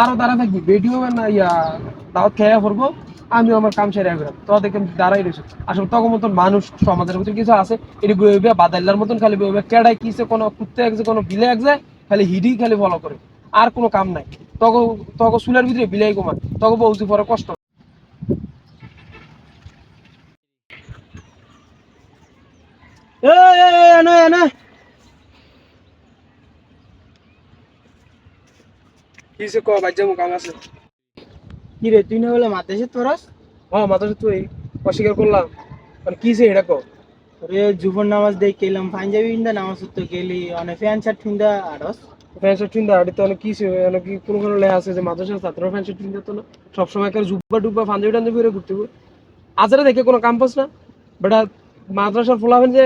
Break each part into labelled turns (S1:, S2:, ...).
S1: আরও দাঁড়া থাকবি ভিডিও না ইয়া, দাওয়াত খেয়ে পড়ব আমি আমার কাম সেরে আসলাম তো দেখে দাঁড়াই রয়েছে। আসলে তখন মতন মানুষ, সমাজের ভিতরে কিছু আছে, এটি বইবে বাদাইলার মতন খালি বইবে কেডাই কিসে কোনো কুত্তে একছে কোনো বিলে এক যায়, খালি হিডি খালি ফলো করে। আর কোনো কাম নাই। তখন তখন চুলের ভিতরে বিলাই কমায় তখন বউজি পরে কষ্ট।
S2: এ এ এ এনে এনে।
S1: কিসে ক বাজ্যা কাম আছে।
S2: কি রে তুই না বলে মাতাইছে তোরাস
S1: হ্যাঁ মাথা তুই অস্বীকার করলাম। মানে কিসে এটা কো
S2: রে জুবন নামাজ দেই কেলাম পাঞ্জাবি ইন্দা নামাজ তো গেলি অনেক ফ্যান শার্ট ফিন্দা আড়স
S1: ফ্যান শার্ট কিনতে আড়ি তো অনেক কিসে অনেক কি কোনো কোনো লেখা আছে যে মাদ্রাসার ছাত্র ফ্যান শার্ট কিনতে তো না। সবসময় একটা জুব্বা টুব্বা পাঞ্জাবি টাঞ্জাবি করে ঘুরতে আজারে দেখে কোনো কাম পাস না। বেটা মাদ্রাসার ফোলাবেন যে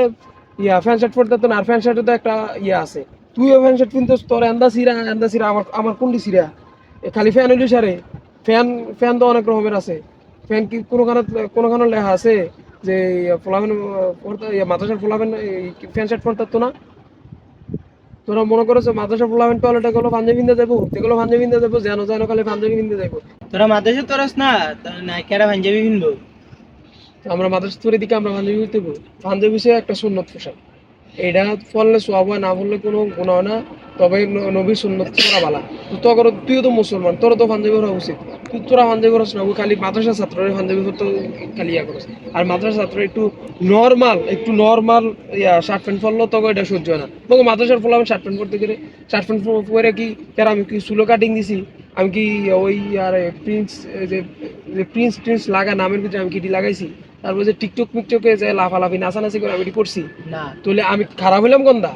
S1: ইয়া ফ্যান শার্ট পরতে তো না আর ফ্যান শার্টে তো একটা ইয়া আছে। তুইও ফ্যান শার্ট কিনতে তোর এন্দা সিরা এন্দা সিরা আমার আমার কোনটি সিরা। এ খালি ফ্যান হইলি সারে। ফ্যান ফ্যান তো অনেক রকমের আছে। ফ্যান কি কোনো খানে কোনো খানে লেখা আছে যে ফোলাবেন মাদ্রাসার ফোলাবেন ফ্যান শার্ট পরতে তো না? তোরা মনে করেছ মাদ্রাসা ফোলাবেন টয়লেটে গেলো পাঞ্জাবি কিনতে যাব যেগুলো পাঞ্জাবি কিনতে যাব যেন যেন খালি পাঞ্জাবি কিনতে যাব
S2: তোরা মাতাইছে তোরাস না নাইকারা পাঞ্জাবি কিনবো
S1: তো আমরা মাদ্রাসা তৈরি দিকে আমরা পাঞ্জাবি কিনতে পাঞ্জাবি সে একটা সুন্নত পোশাক। এটা পড়লে সব হয় না পড়লে কোনো গুণ না, তবে নবী সুন্নত করা বালা। তখন তুইও তো মুসলমান, তোর তো পাঞ্জাবি করা উচিত। তুই তোরা পাঞ্জাবি করিস না খালি মাদ্রাসা ছাত্রের পাঞ্জাবি করতে খালি ইয়া করিস। আর মাদ্রাসা ছাত্র একটু নর্মাল একটু নর্মাল ইয়া শার্ট প্যান্ট পরলো তখন এটা সহ্য হয় না। তখন মাদ্রাসার ফলে আমি শার্ট প্যান্ট পরতে গেলে শার্ট প্যান্ট পরে কি কেন আমি কি চুলো কাটিং দিছি? আমি কি ওই, আর প্রিন্স যে প্রিন্স প্রিন্স লাগা, নামের ভিতরে আমি কিটি লাগাইছি? তারপর যে টিকটক মিকটকে যে লাফালাফি নাচানাচি করে আমি এটি করছি
S2: না।
S1: তাহলে আমি খারাপ হইলাম গন্দা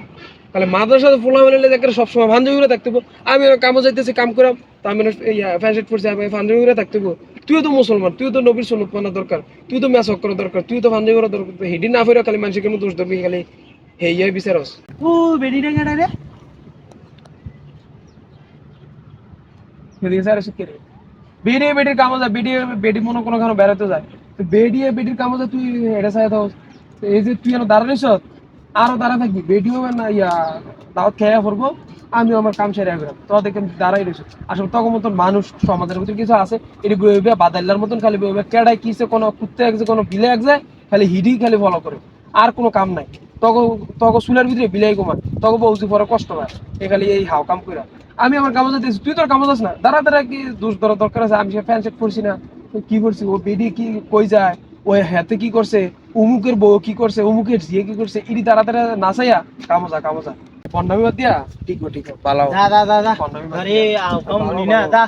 S1: তাহলে মাদ্রাসাতে ফোলা হলে দেখে সবসময় ভাঞ্জবি করে থাকতে আমি কামও যাইতেছি কাম করাম তা আমি ফ্যাশন পড়ছি আমি ভাঞ্জবি করে থাকতে। তুইও তো মুসলমান তুইও তো নবীর সন্নত মানা দরকার তুই তো ম্যাচ করা দরকার তুই তো ভাঞ্জবি করা দরকার হেডি না ফেরা খালি মানুষের মানুষকে দোষ ধরবি খালি হেই ইয়াই বিচারস
S2: ও বেডিটা কেডা রে।
S1: সেদিকে স্যার শিখে রে? বেডিয়ে বেডির কামও যায় বেডিয়ে বেডি মনে কোনো খানো বেড়াতে যায়। বেডিয়ে বেডির যায় তুই এটা চাই তো এই যে তুই এনে দাঁড়ানিস আরও দাঁড়া থাকবি, বেডিও না, ইয়া আমি আমার কাম সেরে আসলাম তো দেখে দাঁড়াই রয়েছে আসলে তখন মতন মানুষ সমাজের ভিতরে কিছু আছে, এটি বইবে বাদাইলার মতন খালি বইবে কেডাই কিসে কোনো কুত্তে এক যায় কোনো বিলে খালি হিডি খালি ফলো করে। আর কোনো কাম নাই। তখন তখন চুলের ভিতরে বিলাই কমায় তখন বউজি পরে কষ্ট হয় এ খালি এই হাও কাম কইরা। আমি আমার কামে যাইতেছি, তুই তোর কামে যাস না। দাঁড়া দাঁড়া, কি দোষ ধরা দরকার আছে? আমি সে ফ্যান সেট করছি না। কি করছে? ও বেডি কি কই যায়? ওই হাতে কি করছে? উমুকের বউ কি করছে? উমুকের ঝিয়ে কি করছে? ইডি তারা তারা নাচাইয়া কামজা যা কামো যা পন্ডামি বাদ দিয়া ঠিক ঠিক পালাও।
S2: দা দা দা দা আরে
S1: দিয়া।
S2: আও কম না দা